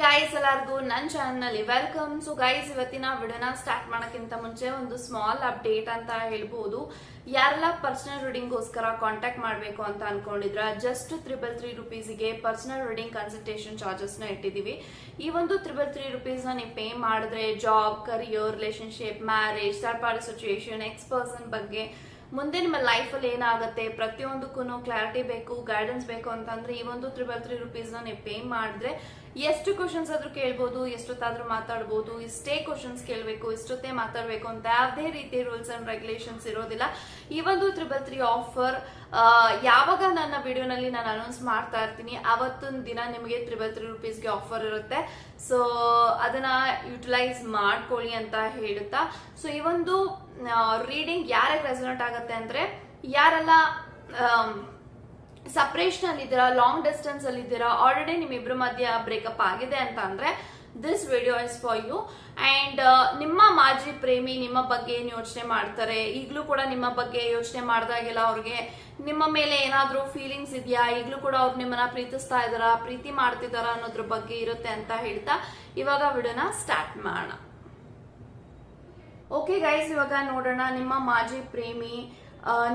Guys ಎಲ್ಲರಿಗೂ ನನ್ನ ಚಾನಲ್ನಲ್ಲಿ ವೆಲ್ಕಮ್ ಸೊ ಗೈಸ್ ಇವತ್ತಿನ ವಿಡಿಯೋನ ಸ್ಟಾರ್ಟ್ ಮಾಡೋಕ್ಕಿಂತ ಮುಂಚೆ ಒಂದು ಸ್ಮಾಲ್ ಅಪ್ಡೇಟ್ ಅಂತ ಹೇಳ್ಬೋದು. ಯಾರೆಲ್ಲ ಪರ್ಸನಲ್ ರೀಡಿಂಗ್ಗೋಸ್ಕರ ಕಾಂಟ್ಯಾಕ್ಟ್ ಮಾಡಬೇಕು ಅಂತ ಅನ್ಕೊಂಡಿದ್ರ ಜಸ್ಟ್ ತ್ರಿಬಲ್ ತ್ರೀ ರುಪೀಸಿಗೆ ಪರ್ಸನಲ್ ರೀಡಿಂಗ್ ಕನ್ಸಲ್ಟೇಷನ್ ಚಾರ್ಜಸ್ನ ಇಟ್ಟಿದ್ದೀವಿ ಈ ಒಂದು ತ್ರಿಬಲ್ ತ್ರೀ ರುಪೀಸ್ನ ನೀವು ಪೇ ಮಾಡಿದ್ರೆ job career relationship marriage third party situation ex person ಬಗ್ಗೆ ಮುಂದೆ ನಿಮ್ಮ ಲೈಫಲ್ಲಿ ಏನಾಗುತ್ತೆ? ಪ್ರತಿಯೊಂದಕ್ಕೂ ಕ್ಲಾರಿಟಿ ಬೇಕು ಗೈಡೆನ್ಸ್ ಬೇಕು ಅಂತಂದ್ರೆ ಈ ಒಂದು ತ್ರಿಬಲ್ ತ್ರೀ ರುಪೀಸ್ನ ನೀವು ಪೇ ಮಾಡಿದ್ರೆ ಎಷ್ಟು ಕ್ವಶನ್ಸ್ ಆದ್ರೂ ಕೇಳ್ಬೋದು, ಎಷ್ಟೊತ್ತಾದ್ರೂ ಮಾತಾಡ್ಬೋದು, ಇಷ್ಟೇ ಕ್ವಶನ್ಸ್ ಕೇಳಬೇಕು, ಇಷ್ಟೊತ್ತೇ ಮಾತಾಡಬೇಕು ಅಂತ ಯಾವುದೇ ರೀತಿ ರೂಲ್ಸ್ ಅಂಡ್ ರೆಗ್ಯುಲೇಷನ್ಸ್ ಇರೋದಿಲ್ಲ. ಈ ಒಂದು ತ್ರಿಬಲ್ ತ್ರೀ ಆಫರ್ ಯಾವಾಗ ನನ್ನ ವಿಡಿಯೋನಲ್ಲಿ ನಾನು ಅನೌನ್ಸ್ ಮಾಡ್ತಾ ಇರ್ತೀನಿ ಅವತ್ತೊಂದು ದಿನ ನಿಮಗೆ ತ್ರಿಬಲ್ ತ್ರೀ ರುಪೀಸ್ಗೆ ಆಫರ್ ಇರುತ್ತೆ. ಸೊ ಅದನ್ನ ಯುಟಿಲೈಸ್ ಮಾಡ್ಕೊಳ್ಳಿ ಅಂತ ಹೇಳುತ್ತಾ. ಸೊ ಈ ಒಂದು ರೀಡಿಂಗ್ ಯಾರಿಗೆ ರೆಸಲ್ಟ್ ಆಗುತ್ತೆ ಅಂದರೆ ಯಾರೆಲ್ಲ ಸಪ್ರೇಷನ್ ಅಲ್ಲಿ ಇದ್ದೀರಾ ಲಾಂಗ್ ಡಿಸ್ಟೆನ್ಸ್ ಅಲ್ಲಿ ಇದ್ದೀರಾ ಆಲ್ರೆಡಿ ನಿಮ್ಮಿಬ್ರ ಮಧ್ಯ ಬ್ರೇಕಪ್ ಆಗಿದೆ ಅಂತ ಅಂದರೆ this video is for you and ನಿಮ್ಮ ಮಾಜಿ ಪ್ರೇಮಿ ನಿಮ್ಮ ಬಗ್ಗೆ ಏನು ಯೋಚನೆ ಮಾಡ್ತಾರೆ? ಈಗಲೂ ಕೂಡ ನಿಮ್ಮ ಬಗ್ಗೆ ಯೋಚನೆ ಮಾಡಿದಾಗೆಲ್ಲ ಅವ್ರಿಗೆ ನಿಮ್ಮ ಮೇಲೆ ಏನಾದರೂ ಫೀಲಿಂಗ್ಸ್ ಇದೆಯಾ? ಈಗಲೂ ಕೂಡ ಅವ್ರು ನಿಮ್ಮನ್ನ ಪ್ರೀತಿಸ್ತಾ ಇದ್ದಾರಾ? ಪ್ರೀತಿ ಮಾಡ್ತಿದಾರಾ ಅನ್ನೋದ್ರ ಬಗ್ಗೆ ಇರುತ್ತೆ ಅಂತ ಹೇಳ್ತಾ ಇವಾಗ ವಿಡಿಯೋನ ಸ್ಟಾರ್ಟ್ ಮಾಡೋಣ. ಓಕೆ ಗೈಸ್ ಇವಾಗ ನೋಡೋಣ ನಿಮ್ಮ ಮಾಜಿ ಪ್ರೇಮಿ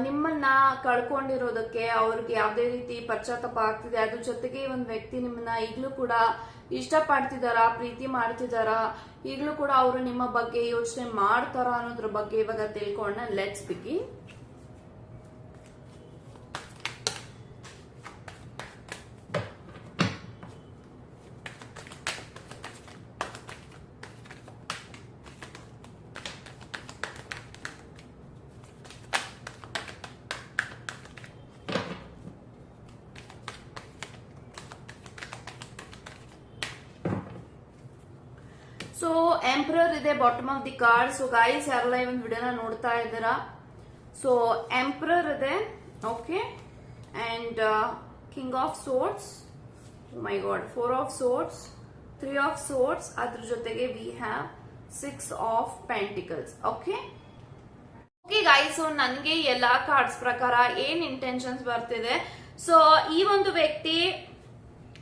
ನಿಮ್ಮನ್ನ ಕಳ್ಕೊಂಡಿರೋದಕ್ಕೆ ಅವ್ರಿಗೆ ಯಾವುದೇ ರೀತಿ ಪಶ್ಚಾತ್ತಾಪ ಆಗ್ತಿದೆ. ಅದ್ರ ಜೊತೆಗೆ ಒಂದು ವ್ಯಕ್ತಿ ನಿಮ್ಮನ್ನ ಈಗಲೂ ಕೂಡ ಇಷ್ಟಪಡ್ತಿದಾರಾ, ಪ್ರೀತಿ ಮಾಡ್ತಿದಾರ? ಈಗಲೂ ಕೂಡ ಅವರು ನಿಮ್ಮ ಬಗ್ಗೆ ಯೋಚನೆ ಮಾಡ್ತಾರ ಅನ್ನೋದ್ರ ಬಗ್ಗೆ ಇವಾಗ ತಿಳ್ಕೊಂಡ ಲೆಟ್ಸ್ ಬಿಗಿ ಸೊ ಎಂಪ್ರರ್ ಇದೆ bottom of the card so guys ಯಾರೆಲ್ಲ ಈ ಒಂದು ವಿಡಿಯೋನ ನೋಡ್ತಾ ಇದ್ದೀರ? ಸೊ ಎಂಪ್ರರ್ ಇದೆ. Okay and king of swords my god four of swords three of swords ಅದ್ರ ಜೊತೆಗೆ we have six of pentacles okay okay guys so ನನಗೆ ಎಲ್ಲಾ ಕಾರ್ಡ್ಸ್ ಪ್ರಕಾರ ಏನ್ ಇಂಟೆನ್ಷನ್ಸ್ ಬರ್ತಿದೆ? ಸೊ ಈ ಒಂದು ವ್ಯಕ್ತಿ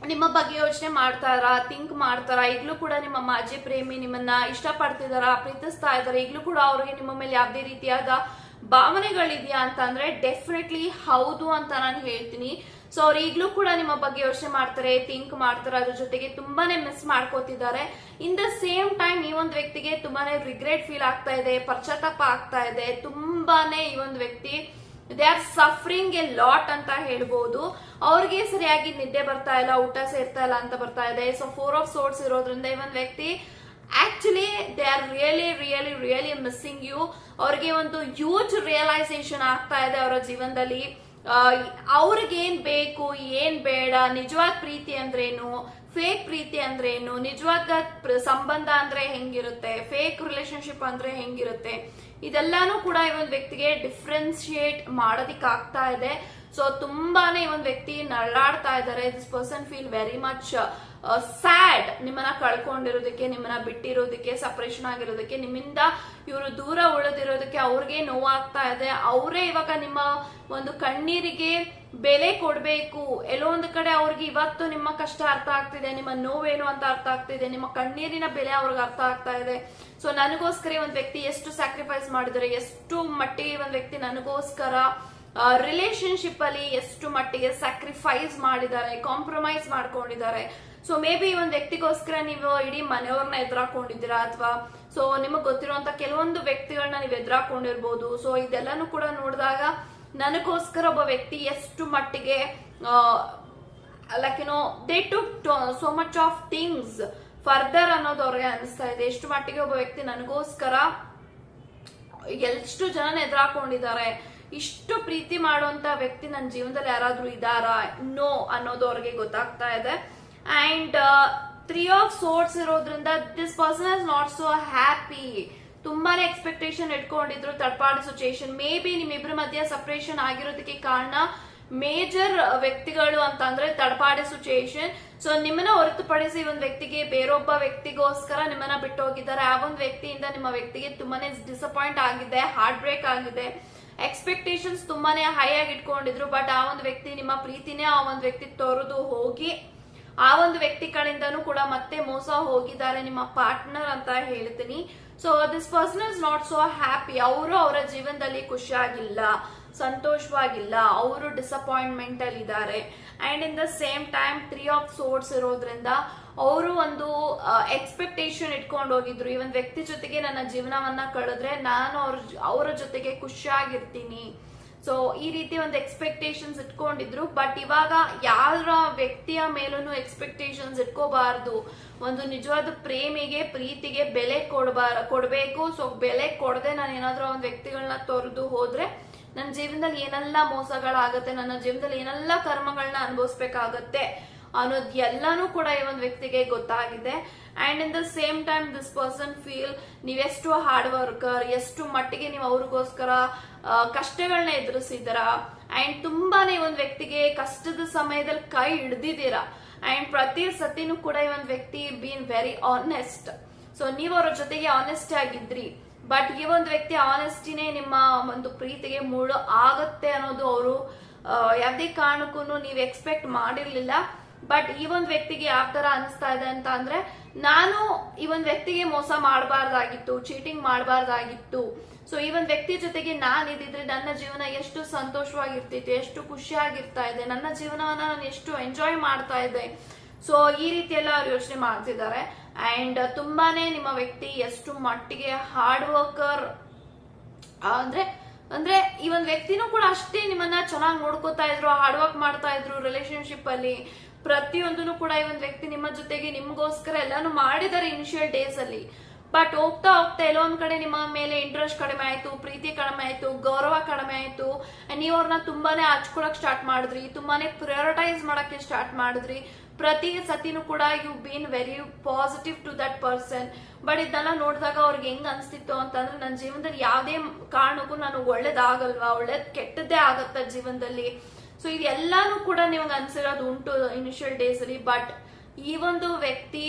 ನಿಮ್ಮ ಬಗ್ಗೆ ಯೋಚನೆ ಮಾಡ್ತಾರ ಥಿಂಕ್ ಮಾಡ್ತಾರ? ಈಗಲೂ ಕೂಡ ನಿಮ್ಮ ಮಾಜಿ ಪ್ರೇಮಿ ನಿಮ್ಮನ್ನ ಇಷ್ಟಪಡ್ತಿದಾರ, ಪ್ರೀತಿಸ್ತಾ ಇದಾರೆ. ಈಗಲೂ ಕೂಡ ಅವ್ರಿಗೆ ನಿಮ್ಮ ಮೇಲೆ ಯಾವುದೇ ರೀತಿಯಾದ ಭಾವನೆಗಳಿದೆಯಾ ಅಂತ ಅಂದ್ರೆ ಡೆಫಿನೆಟ್ಲಿ ಹೌದು ಅಂತ ನಾನು ಹೇಳ್ತೀನಿ. ಸೊ ಅವ್ರು ಈಗಲೂ ಕೂಡ ನಿಮ್ಮ ಬಗ್ಗೆ ಯೋಚನೆ ಮಾಡ್ತಾರೆ ಥಿಂಕ್ ಮಾಡ್ತಾರೆ, ಅದ್ರ ಜೊತೆಗೆ ತುಂಬಾನೇ ಮಿಸ್ ಮಾಡ್ಕೋತಿದ್ದಾರೆ. ಇನ್ ದ ಸೇಮ್ ಟೈಮ್ ಈ ಒಂದು ವ್ಯಕ್ತಿಗೆ ತುಂಬಾನೇ ರಿಗ್ರೆಟ್ ಫೀಲ್ ಆಗ್ತಾ ಇದೆ, ಪಶ್ಚಾತ್ತಾಪ ಆಗ್ತಾ ಇದೆ. ತುಂಬಾನೇ ಈ ಒಂದು ವ್ಯಕ್ತಿ they are suffering a lot ಅಂತ ಹೇಳ್ಬೋದು. ಅವ್ರಿಗೆ ಸರಿಯಾಗಿ ನಿದ್ದೆ ಬರ್ತಾ ಇಲ್ಲ, ಊಟ ಸೇರ್ತಾ ಇಲ್ಲ ಅಂತ ಬರ್ತಾ ಇದೆ. ಸೊ ಫೋರ್ ಆಫ್ ಸೋರ್ಸ್ ಇರೋದ್ರಿಂದ ಈ ಒಂದು ವ್ಯಕ್ತಿ actually they are really really really missing you ಅವ್ರಿಗೆ ಒಂದು ಹ್ಯೂಜ್ ರಿಯಲೈಸೇಷನ್ ಆಗ್ತಾ ಇದೆ ಅವರ ಜೀವನದಲ್ಲಿ. ಅವ್ರಿಗೇನ್ ಬೇಕು, ಏನ್ ಬೇಡ ನಿಜವಾದ ಪ್ರೀತಿ ಅಂದ್ರೇನು ಫೇಕ್ ಪ್ರೀತಿ ಅಂದ್ರೇನು ನಿಜವಾದ ಸಂಬಂಧ ಅಂದ್ರೆ ಹೆಂಗಿರುತ್ತೆ ಫೇಕ್ ರಿಲೇಶನ್ಶಿಪ್ ಅಂದ್ರೆ ಹೆಂಗಿರುತ್ತೆ. ಇದೆಲ್ಲಾನು ಕೂಡ ಈ ಒಂದು ವ್ಯಕ್ತಿಗೆ ಡಿಫ್ರೆನ್ಸಿಯೇಟ್ ಮಾಡೋದಿಕ್ಕಾಗ್ತಾ ಇದೆ. ಸೊ ತುಂಬಾನೇ ಒಂದು ವ್ಯಕ್ತಿ ನರಳಾಡ್ತಾ ಇದ್ದಾರೆ. This person feel very much sad ನಿಮ್ಮನ್ನ ಕಳ್ಕೊಂಡಿರೋದಕ್ಕೆ, ನಿಮ್ಮನ್ನ ಬಿಟ್ಟಿರೋದಕ್ಕೆ ಸಪರೇಷನ್ ಆಗಿರೋದಕ್ಕೆ, ನಿಮ್ಮಿಂದ ಇವರು ದೂರ ಉಳಿದಿರೋದಕ್ಕೆ ಅವ್ರಿಗೆ ನೋವಾಗ್ತಾ ಇದೆ. ಅವರೇ ಇವಾಗ ನಿಮ್ಮ ಒಂದು ಕಣ್ಣೀರಿಗೆ ಬೆಲೆ ಕೊಡಬೇಕು. ಎಲ್ಲೋ ಒಂದು ಕಡೆ ಅವ್ರಿಗೆ ಇವತ್ತು ನಿಮ್ಮ ಕಷ್ಟ ಅರ್ಥ ಆಗ್ತಿದೆ, ನಿಮ್ಮ ನೋವೇನು ಅಂತ ಅರ್ಥ ಆಗ್ತಿದೆ, ನಿಮ್ಮ ಕಣ್ಣೀರಿನ ಬೆಲೆ ಅವ್ರಿಗೆ ಅರ್ಥ ಆಗ್ತಾ ಇದೆ. ಸೊ ನನಗೋಸ್ಕರ ಒಂದು ವ್ಯಕ್ತಿ ಎಷ್ಟು ಸ್ಯಾಕ್ರಿಫೈಸ್ ಮಾಡಿದ್ರೆ ಎಷ್ಟು ಮಟ್ಟಿಗೆ ಒಂದು ವ್ಯಕ್ತಿ ನನಗೋಸ್ಕರ ರಿಲೇಶನ್ಶಿಪ್ ಅಲ್ಲಿ ಎಷ್ಟು ಮಟ್ಟಿಗೆ ಸ್ಯಾಕ್ರಿಫೈಸ್ ಮಾಡಿದ್ದಾರೆ ಕಾಂಪ್ರಮೈಸ್ ಮಾಡ್ಕೊಂಡಿದ್ದಾರೆ. ಸೊ ಮೇ ಬಿ ಒಂದು ವ್ಯಕ್ತಿಗೋಸ್ಕರ ನೀವು ಇಡೀ ಮನೆಯವ್ರನ್ನ ಎದುರಾಕೊಂಡಿದ್ದೀರಾ ಅಥವಾ ಸೊ ನಿಮಗೆ ಗೊತ್ತಿರುವಂತ ಕೆಲವೊಂದು ವ್ಯಕ್ತಿಗಳನ್ನ ನೀವು ಎದುರಾಕೊಂಡಿರ್ಬೋದು. ಸೊ ಇದೆಲ್ಲಾನು ಕೂಡ ನೋಡಿದಾಗ ನನಗೋಸ್ಕರ ಒಬ್ಬ ವ್ಯಕ್ತಿ ಎಷ್ಟು ಮಟ್ಟಿಗೆ ಲೈಕ್ ಏನೋ they to so much of things further ಅನ್ನೋದು ಅವ್ರಿಗೆ ಅನಿಸ್ತಾ ಇದೆ. ಎಷ್ಟು ಮಟ್ಟಿಗೆ ಒಬ್ಬ ವ್ಯಕ್ತಿ ನನಗೋಸ್ಕರ ಎಷ್ಟು ಜನ ಎದುರಾಕೊಂಡಿದ್ದಾರೆ. ಇಷ್ಟು ಪ್ರೀತಿ ಮಾಡುವಂತ ವ್ಯಕ್ತಿ ನನ್ನ ಜೀವನದಲ್ಲಿ ಯಾರಾದ್ರೂ ಇದಾರಾ ನೋ ಅನ್ನೋದು ಅವ್ರಿಗೆ ಗೊತ್ತಾಗ್ತಾ ಇದೆ. ಅಂಡ್ ತ್ರೀ ಆಫ್ ಸೋರ್ಟ್ಸ್ ಇರೋದ್ರಿಂದ this person is not so happy ತುಂಬಾನೇ ಎಕ್ಸ್ಪೆಕ್ಟೇಷನ್ ಇಟ್ಕೊಂಡಿದ್ರು, ತಡ್ಪಾಡಿ ಸಿಚುಯೇಷನ್ ಮೇ ಬಿ ನಿಮ್ಮಿಬ್ರ ಮಧ್ಯೆ ಸಪರೇಷನ್ ಆಗಿರೋದಕ್ಕೆ ಕಾರಣ ಮೇಜರ್ ವ್ಯಕ್ತಿಗಳು ಅಂತ ಅಂದ್ರೆ ತಡಪಾಡಿ ಸಿಚುಯೇಷನ್ ಸೊ ನಿಮ್ಮನ್ನ ಹೊರತುಪಡಿಸಿ ಒಂದು ವ್ಯಕ್ತಿಗೆ ಬೇರೊಬ್ಬ ವ್ಯಕ್ತಿಗೋಸ್ಕರ ನಿಮ್ಮನ್ನ ಬಿಟ್ಟು ಹೋಗಿದ್ದಾರೆ ಆ ಒಂದು ವ್ಯಕ್ತಿಯಿಂದ ನಿಮ್ಮ ವ್ಯಕ್ತಿಗೆ ತುಂಬಾನೇ ಡಿಸಪಾಯಿಂಟ್ ಆಗಿದೆ ಹಾರ್ಟ್ ಬ್ರೇಕ್ ಆಗಿದೆ. ಎಕ್ಸ್ಪೆಕ್ಟೇಷನ್ಸ್ ತುಂಬಾನೇ ಹೈ ಆಗಿ ಇಟ್ಕೊಂಡಿದ್ರು ಬಟ್ ಆ ಒಂದು ವ್ಯಕ್ತಿ ನಿಮ್ಮ ಪ್ರೀತಿನೇ ಆ ಒಂದು ವ್ಯಕ್ತಿ ತೊರೆದು ಹೋಗಿ, ಆ ಒಂದು ವ್ಯಕ್ತಿ ಕಡೆಯಿಂದನೂ ಕೂಡ ಮತ್ತೆ ಮೋಸ ಹೋಗಿದ್ದಾರೆ ನಿಮ್ಮ ಪಾರ್ಟ್ನರ್ ಅಂತ ಹೇಳ್ತೀನಿ. So this person is not so happy ಅವರು ಅವರ ಜೀವನದಲ್ಲಿ ಖುಷಿಯಾಗಿಲ್ಲ ಸಂತೋಷವಾಗಿಲ್ಲ. ಅವರು ಡಿಸಪಾಯಿಂಟ್ಮೆಂಟ್ ಅಲ್ಲಿ ಇದ್ದಾರೆ. And in the same time three of swords ಇರೋದ್ರಿಂದ ಅವರು ಒಂದು ಎಕ್ಸ್ಪೆಕ್ಟೇಷನ್ ಇಟ್ಕೊಂಡು ಹೋಗಿದ್ರು. ಈ ಒಂದು ವ್ಯಕ್ತಿ ಜೊತೆಗೆ ನನ್ನ ಜೀವನವನ್ನ ಕಳೆದ್ರೆ ನಾನು ಅವ್ರ ಅವರ ಜೊತೆಗೆ ಖುಷಿಯಾಗಿರ್ತೀನಿ. ಸೊ ಈ ರೀತಿ ಒಂದು ಎಕ್ಸ್ಪೆಕ್ಟೇಷನ್ಸ್ ಇಟ್ಕೊಂಡಿದ್ರು. ಬಟ್ ಇವಾಗ ಯಾರ ವ್ಯಕ್ತಿಯ ಮೇಲೂ ಎಕ್ಸ್ಪೆಕ್ಟೇಷನ್ಸ್ ಇಟ್ಕೋಬಾರ್ದು. ಒಂದು ನಿಜವಾದ ಪ್ರೇಮಿಗೆ, ಪ್ರೀತಿಗೆ ಬೆಲೆ ಕೊಡಬಾರ, ಕೊಡಬೇಕು. ಸೊ ಬೆಲೆ ಕೊಡದೆ ನಾನು ಏನಾದ್ರೂ ಒಂದು ವ್ಯಕ್ತಿಗಳನ್ನ ತೊರೆದು ಹೋದ್ರೆ ನನ್ನ ಜೀವನದಲ್ಲಿ ಏನೆಲ್ಲ ಮೋಸಗಳಾಗತ್ತೆ, ನನ್ನ ಜೀವನದಲ್ಲಿ ಏನೆಲ್ಲ ಕರ್ಮಗಳನ್ನ ಅನುಭವಿಸ್ಬೇಕಾಗತ್ತೆ ಅನ್ನೋದು ಎಲ್ಲಾನು ಕೂಡ ಈ ಒಂದು ವ್ಯಕ್ತಿಗೆ ಗೊತ್ತಾಗಿದೆ. And in the same time this person feel ನೀವೆಷ್ಟು ಹಾರ್ಡ್ ವರ್ಕರ್ ಎಷ್ಟು ಮಟ್ಟಿಗೆ ನೀವು ಅವ್ರಿಗೋಸ್ಕರ ಕಷ್ಟಗಳನ್ನ ಎದುರಿಸಿದ್ದೀರಾ? ಅಂಡ್ ತುಂಬಾನೇ ಈ ಒಂದು ವ್ಯಕ್ತಿಗೆ ಕಷ್ಟದ ಸಮಯದಲ್ಲಿ ಕೈ ಹಿಡ್ದಿದ್ದೀರಾ? ಅಂಡ್ ಪ್ರತಿ ಸತಿನೂ ಕೂಡ ಈ ಒಂದು ವ್ಯಕ್ತಿ ಬೀನ್ ವೆರಿ ಆನೆಸ್ಟ್ ಸೊ ನೀವು ಅವ್ರ ಜೊತೆಗೆ ಆನೆಸ್ಟ್ ಆಗಿದ್ರಿ. ಬಟ್ ಈ ಒಂದು ವ್ಯಕ್ತಿ ಆನೆಸ್ಟಿನೇ ನಿಮ್ಮ ಒಂದು ಪ್ರೀತಿಗೆ ಮೂಳು ಆಗತ್ತೆ ಅನ್ನೋದು ಅವರು ಯಾವುದೇ ಕಾರಣಕ್ಕೂ ನೀವು ಎಕ್ಸ್ಪೆಕ್ಟ್ ಮಾಡಿರ್ಲಿಲ್ಲ. ಬಟ್ ಈ ಒಂದು ವ್ಯಕ್ತಿಗೆ ಯಾವ ತರ ಅನಿಸ್ತಾ ಇದೆ ಅಂತ ಅಂದ್ರೆ, ನಾನು ಈ ಒಂದು ವ್ಯಕ್ತಿಗೆ ಮೋಸ ಮಾಡಬಾರ್ದಾಗಿತ್ತು ಚೀಟಿಂಗ್ ಮಾಡಬಾರ್ದಾಗಿತ್ತು. ಸೊ ಈ ಒಂದು ವ್ಯಕ್ತಿ ಜೊತೆಗೆ ನಾನು ಇದ್ದಿದ್ರೆ ನನ್ನ ಜೀವನ ಎಷ್ಟು ಸಂತೋಷವಾಗಿರ್ತಿತ್ತು, ಎಷ್ಟು ಖುಷಿಯಾಗಿರ್ತಾ ಇದೆ, ನನ್ನ ಜೀವನವನ್ನ ನಾನು ಎಷ್ಟು ಎಂಜಾಯ್ ಮಾಡ್ತಾ ಇದ್ದೆ. ಸೊ ಈ ರೀತಿ ಎಲ್ಲ ಅವ್ರು ಯೋಚನೆ ಮಾಡ್ತಿದ್ದಾರೆ. ಅಂಡ್ ತುಂಬಾನೇ ನಿಮ್ಮ ವ್ಯಕ್ತಿ ಎಷ್ಟು ಮಟ್ಟಿಗೆ ಹಾರ್ಡ್ ವರ್ಕರ್ ಅಂದ್ರೆ ಅಂದ್ರೆ ಈ ಒಂದು ವ್ಯಕ್ತಿನೂ ಕೂಡ ಅಷ್ಟೇ ನಿಮ್ಮನ್ನ ಚೆನ್ನಾಗಿ ನೋಡ್ಕೋತಾ ಇದ್ರು ಹಾರ್ಡ್ ವರ್ಕ್ ಮಾಡ್ತಾ ಇದ್ರು ರಿಲೇಶನ್ಶಿಪ್ ಅಲ್ಲಿ. ಪ್ರತಿಯೊಂದನ್ನು ಕೂಡ ಈ ಒಂದು ವ್ಯಕ್ತಿ ನಿಮ್ಮ ಜೊತೆಗೆ ನಿಮ್ಗೋಸ್ಕರ ಎಲ್ಲಾನು ಮಾಡಿದ್ದಾರೆ ಇನಿಷಿಯಲ್ ಡೇಸ್ ಅಲ್ಲಿ. ಬಟ್ ಹೋಗ್ತಾ ಹೋಗ್ತಾ ಎಲ್ಲೊಂದ್ ಕಡೆ ನಿಮ್ಮ ಮೇಲೆ ಇಂಟ್ರೆಸ್ಟ್ ಕಡಿಮೆ ಆಯ್ತು, ಪ್ರೀತಿ ಕಡಿಮೆ ಆಯ್ತು, ಗೌರವ ಕಡಿಮೆ ಆಯ್ತು, ನೀವು ಅವ್ರನ್ನ ತುಂಬಾನೇ ಹಚ್ಕೊಳಕ್ ಸ್ಟಾರ್ಟ್ ಮಾಡಿದ್ರಿ, ತುಂಬಾನೇ ಪ್ರಯೋರಿಟೈಸ್ ಮಾಡಕ್ಕೆ ಸ್ಟಾರ್ಟ್ ಮಾಡಿದ್ರಿ. ಪ್ರತಿ ಸತಿನೂ ಕೂಡ you been very positive to that person but ಇದನ್ನೆಲ್ಲ ನೋಡಿದಾಗ ಅವ್ರಿಗೆ ಹೆಂಗ್ ಅನ್ಸ್ತಿತ್ತು ಅಂತಂದ್ರೆ ನನ್ನ ಜೀವನದಲ್ಲಿ ಯಾವುದೇ ಕಾರಣಕ್ಕೂ ನಾನು ಒಳ್ಳೇದಾಗಲ್ವಾ? ಒಳ್ಳೇದ್ ಕೆಟ್ಟದ್ದೇ ಆಗತ್ತ ಜೀವನದಲ್ಲಿ. ಸೊ ಇದೆಲ್ಲಾನು ಕೂಡ ನಿಮ್ಗೆ ಅನ್ಸಿರೋದು ಉಂಟು ಇನಿಷಿಯಲ್ ಡೇಸ್ ಅಲ್ಲಿ. ಬಟ್ ಈ ಒಂದು ವ್ಯಕ್ತಿ,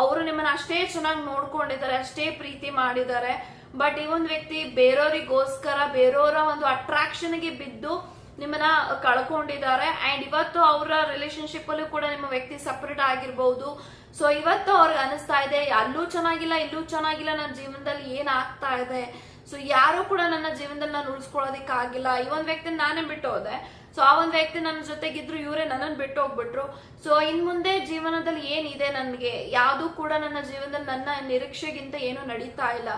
ಅವರು ನಿಮ್ಮನ್ನ ಅಷ್ಟೇ ಚೆನ್ನಾಗಿ ನೋಡ್ಕೊಂಡಿದ್ದಾರೆ, ಅಷ್ಟೇ ಪ್ರೀತಿ ಮಾಡಿದ್ದಾರೆ. ಬಟ್ ಈ ಒಂದು ವ್ಯಕ್ತಿ ಬೇರೆಯವರಿಗೋಸ್ಕರ ಬೇರೆಯವರ ಒಂದು ಅಟ್ರಾಕ್ಷನ್ಗೆ ಬಿದ್ದು ನಿಮ್ಮನ್ನ ಕಳ್ಕೊಂಡಿದ್ದಾರೆ. ಅಂಡ್ ಇವತ್ತು ಅವರ ರಿಲೇಶನ್ಶಿಪ್ ಅಲ್ಲೂ ಕೂಡ ನಿಮ್ಮ ವ್ಯಕ್ತಿ ಸಪ್ರೇಟ್ ಆಗಿರ್ಬಹುದು ಸೊ ಇವತ್ತು ಅವ್ರಿಗೆ ಅನಿಸ್ತಾ ಇದೆ, ಅಲ್ಲೂ ಚೆನ್ನಾಗಿಲ್ಲ, ಇಲ್ಲೂ ಚೆನ್ನಾಗಿಲ್ಲ ನನ್ನ ಜೀವನದಲ್ಲಿ ಏನ್ ಆಗ್ತಾ ಇದೆ? ಸೊ ಯಾರು ಕೂಡ ನನ್ನ ಜೀವನದಲ್ಲಿ ನಾನು ಉಳಿಸ್ಕೊಳ್ಳೋದಕ್ಕಾಗಿಲ್ಲ. ಈ ಒಂದು ವ್ಯಕ್ತಿ ನಾನೇ ಬಿಟ್ಟು ಹೋದೆ ಸೊ ಆ ಒಂದು ವ್ಯಕ್ತಿ ನನ್ನ ಜೊತೆಗಿದ್ರು, ಇವರೇ ನನ್ನನ್ನು ಬಿಟ್ಟು ಹೋಗ್ಬಿಟ್ರು ಸೊ ಇನ್ ಮುಂದೆ ಜೀವನದಲ್ಲಿ ಏನಿದೆ ನನಗೆ, ಯಾವುದು ಕೂಡ ನನ್ನ ಜೀವನದಲ್ಲಿ ನನ್ನ ನಿರೀಕ್ಷೆಗಿಂತ ಏನು ನಡೀತಾ ಇಲ್ಲ.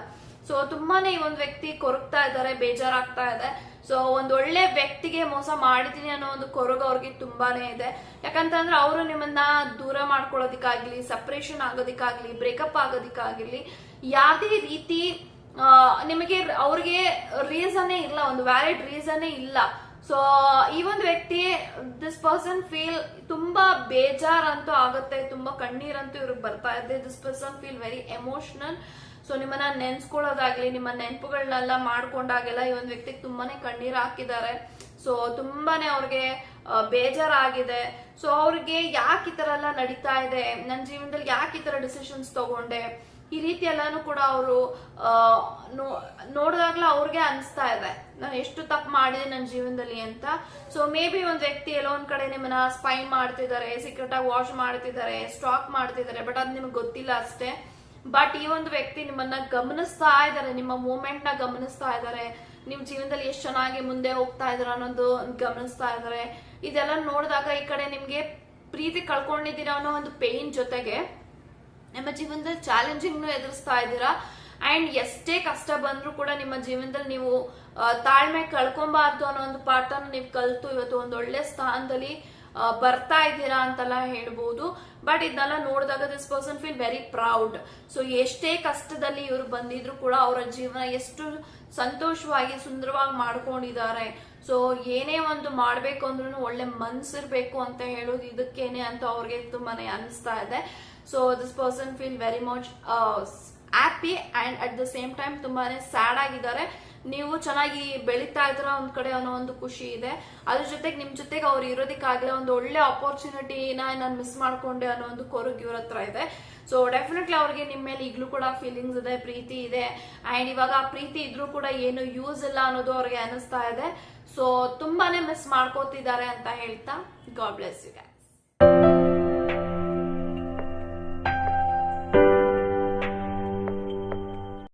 ಸೊ ತುಂಬಾನೇ ಈ ಒಂದು ವ್ಯಕ್ತಿ ಕೊರಗ್ತಾ ಇದ್ದಾರೆ ಬೇಜಾರಾಗ್ತಾ ಇದೆ. ಸೊ ಒಂದ್ ಒಳ್ಳೆ ವ್ಯಕ್ತಿಗೆ ಮೋಸ ಮಾಡಿದೀನಿ ಅನ್ನೋ ಒಂದು ಕೊರಗು ಅವ್ರಿಗೆ ತುಂಬಾನೇ ಇದೆ. ಯಾಕಂತಂದ್ರೆ ಅವರು ನಿಮ್ಮನ್ನ ದೂರ ಮಾಡ್ಕೊಳ್ಳೋದಿಕ್ಕಾಗ್ಲಿ ಸಪ್ರೇಷನ್ ಆಗೋದಿಕ್ಕಾಗ್ಲಿ ಬ್ರೇಕಪ್ ಆಗೋದಿಕ್ಕಾಗಿರ್ಲಿ ಯಾವುದೇ ರೀತಿ ನಿಮಗೆ ಅವ್ರಿಗೆ ರೀಸನ್ನೇ ಇಲ್ಲ, ಒಂದು ವ್ಯಾಲಿಡ್ ರೀಸನ್ನೇ ಇಲ್ಲ. ಸೊ ಈ ಒಂದು ವ್ಯಕ್ತಿ ದಿಸ್ ಪರ್ಸನ್ ಫೀಲ್ ತುಂಬಾ ಬೇಜಾರಂತೂ ಆಗುತ್ತೆ, ತುಂಬಾ ಕಣ್ಣೀರಂತೂ ಇವ್ರಿಗೆ ಬರ್ತಾ ಇದೆ this person feel very emotional so ನಿಮ್ಮನ್ನ ನೆನ್ಸ್ಕೊಳ್ಳೋದಾಗ್ಲಿ, ನಿಮ್ಮ ನೆನಪುಗಳನ್ನೆಲ್ಲ ಮಾಡ್ಕೊಂಡಾಗೆಲ್ಲ ಈ ಒಂದು ವ್ಯಕ್ತಿಗೆ ತುಂಬಾನೇ ಕಣ್ಣೀರ್ ಹಾಕಿದ್ದಾರೆ. ಸೊ ತುಂಬಾನೇ ಅವ್ರಿಗೆ ಬೇಜಾರಾಗಿದೆ. ಸೊ ಅವ್ರಿಗೆ ಯಾಕೆ ಈ ತರ ಎಲ್ಲ ನಡೀತಾ ಇದೆ? ನನ್ನ ಜೀವನದಲ್ಲಿ ಯಾಕೆ ಈ ತರ ಡಿಸಿಷನ್ಸ್ ತಗೊಂಡೆ? ಈ ರೀತಿ ಎಲ್ಲಾನು ಕೂಡ ಅವರು ನೋಡಿದಾಗ್ಲೂ ಅವ್ರಿಗೆ ಅನಿಸ್ತಾ ಇದೆ. ನಾನು ಎಷ್ಟು ತಪ್ಪು ಮಾಡಿದೆ ನನ್ನ ಜೀವನದಲ್ಲಿ ಅಂತ. ಸೊ ಮೇ ಬಿ ಒಂದು ವ್ಯಕ್ತಿ ಎಲ್ಲೋ ಒಂದ್ ಕಡೆ ನಿಮ್ಮನ್ನ ಸ್ಪೈ ಮಾಡ್ತಿದ್ದಾರೆ ಸೀಕ್ರೆಟ್ ಆಗಿ ವಾಶ್ ಮಾಡ್ತಿದ್ದಾರೆ ಸ್ಟಾಕ್ ಮಾಡ್ತಿದ್ದಾರೆ ಬಟ್ ಅದು ನಿಮ್ಗೆ ಗೊತ್ತಿಲ್ಲ ಅಷ್ಟೇ. ಬಟ್ ಈ ಒಂದು ವ್ಯಕ್ತಿ ನಿಮ್ಮನ್ನ ಗಮನಿಸ್ತಾ ಇದ್ದಾರೆ, ನಿಮ್ಮ ಮೂಮೆಂಟ್ನ ಗಮನಿಸ್ತಾ ಇದ್ದಾರೆ. ನಿಮ್ ಜೀವನದಲ್ಲಿ ಎಷ್ಟು ಚೆನ್ನಾಗಿ ಮುಂದೆ ಹೋಗ್ತಾ ಇದಾರೆ ಅನ್ನೋದು ಗಮನಿಸ್ತಾ ಇದ್ದಾರೆ. ಇದೆಲ್ಲ ನೋಡಿದಾಗ ಈ ಕಡೆ ನಿಮ್ಗೆ ಪ್ರೀತಿ ಕಳ್ಕೊಂಡಿದ್ದೀರಾ ಅನ್ನೋ ಒಂದು ಪೇನ್ ಜೊತೆಗೆ ನಿಮ್ಮ ಜೀವನದಲ್ಲಿ ಚಾಲೆಂಜಿಂಗ್ ಎದುರಿಸ್ತಾ ಇದ್ದೀರಾ? ಅಂಡ್ ಎಷ್ಟೇ ಕಷ್ಟ ಬಂದ್ರೂ ಕೂಡ ನಿಮ್ಮ ಜೀವನದಲ್ಲಿ ನೀವು ತಾಳ್ಮೆ ಕಳ್ಕೊಬಾರ್ದು ಅನ್ನೋ ಒಂದು ಪಾಠನ ನೀವು ಕಲ್ತು ಇವತ್ತು ಒಂದು ಒಳ್ಳೆ ಸ್ಥಾನದಲ್ಲಿ ಬರ್ತಾ ಇದ್ದೀರಾ ಅಂತೆಲ್ಲ ಹೇಳ್ಬೋದು. ಬಟ್ ಇದನ್ನೆಲ್ಲ ನೋಡಿದಾಗ this person feel very proud so ಎಷ್ಟೇ ಕಷ್ಟದಲ್ಲಿ ಇವರು ಬಂದಿದ್ರು ಕೂಡ ಅವರ ಜೀವನ ಎಷ್ಟು ಸಂತೋಷವಾಗಿ, ಸುಂದರವಾಗಿ ಮಾಡ್ಕೊಂಡಿದ್ದಾರೆ. ಸೊ ಏನೇ ಒಂದು ಮಾಡಬೇಕು ಅಂದ್ರೂ ಒಳ್ಳೆ ಮನ್ಸಿರ್ಬೇಕು ಅಂತ ಹೇಳೋದು ಇದಕ್ಕೇನೆ ಅಂತ ಅವ್ರಿಗೆ ತುಂಬಾನೇ ಅನಿಸ್ತಾ ಇದೆ. So this person feel very much happy and at the same time ತುಂಬಾನೇ ಸ್ಯಾಡ್ ಆಗಿದ್ದಾರೆ. ನೀವು ಚೆನ್ನಾಗಿ ಬೆಳೀತಾ ಇದ್ರ ಒಂದ್ ಕಡೆ ಅನ್ನೋ ಒಂದು ಖುಷಿ ಇದೆ. ಅದ್ರ ಜೊತೆಗೆ ನಿಮ್ ಜೊತೆಗೆ ಅವ್ರು ಇರೋದಕ್ಕಾಗಲೇ ಒಂದು ಒಳ್ಳೆ ಅಪರ್ಚುನಿಟಿನ ನಾನು ಮಿಸ್ ಮಾಡ್ಕೊಂಡೆ ಅನ್ನೋ ಒಂದು ಕೊರಗು ಇವ್ರ ಹತ್ರ ಇದೆ. ಸೊ ಡೆಫಿನೆಟ್ಲಿ ಅವ್ರಿಗೆ ನಿಮ್ಮ ಮೇಲೆ ಈಗಲೂ ಕೂಡ ಫೀಲಿಂಗ್ಸ್ ಇದೆ, ಪ್ರೀತಿ ಇದೆ. ಅಂಡ್ ಇವಾಗ ಆ ಪ್ರೀತಿ ಇದ್ರೂ ಕೂಡ ಏನು ಯೂಸ್ ಇಲ್ಲ ಅನ್ನೋದು ಅವ್ರಿಗೆ ಅನಿಸ್ತಾ ಇದೆ. ಸೊ ತುಂಬಾನೇ ಮಿಸ್ ಮಾಡ್ಕೋತಿದ್ದಾರೆ ಅಂತ ಹೇಳ್ತಾ ಗಾಡ್ ಬ್ಲೆಸ್ ಯು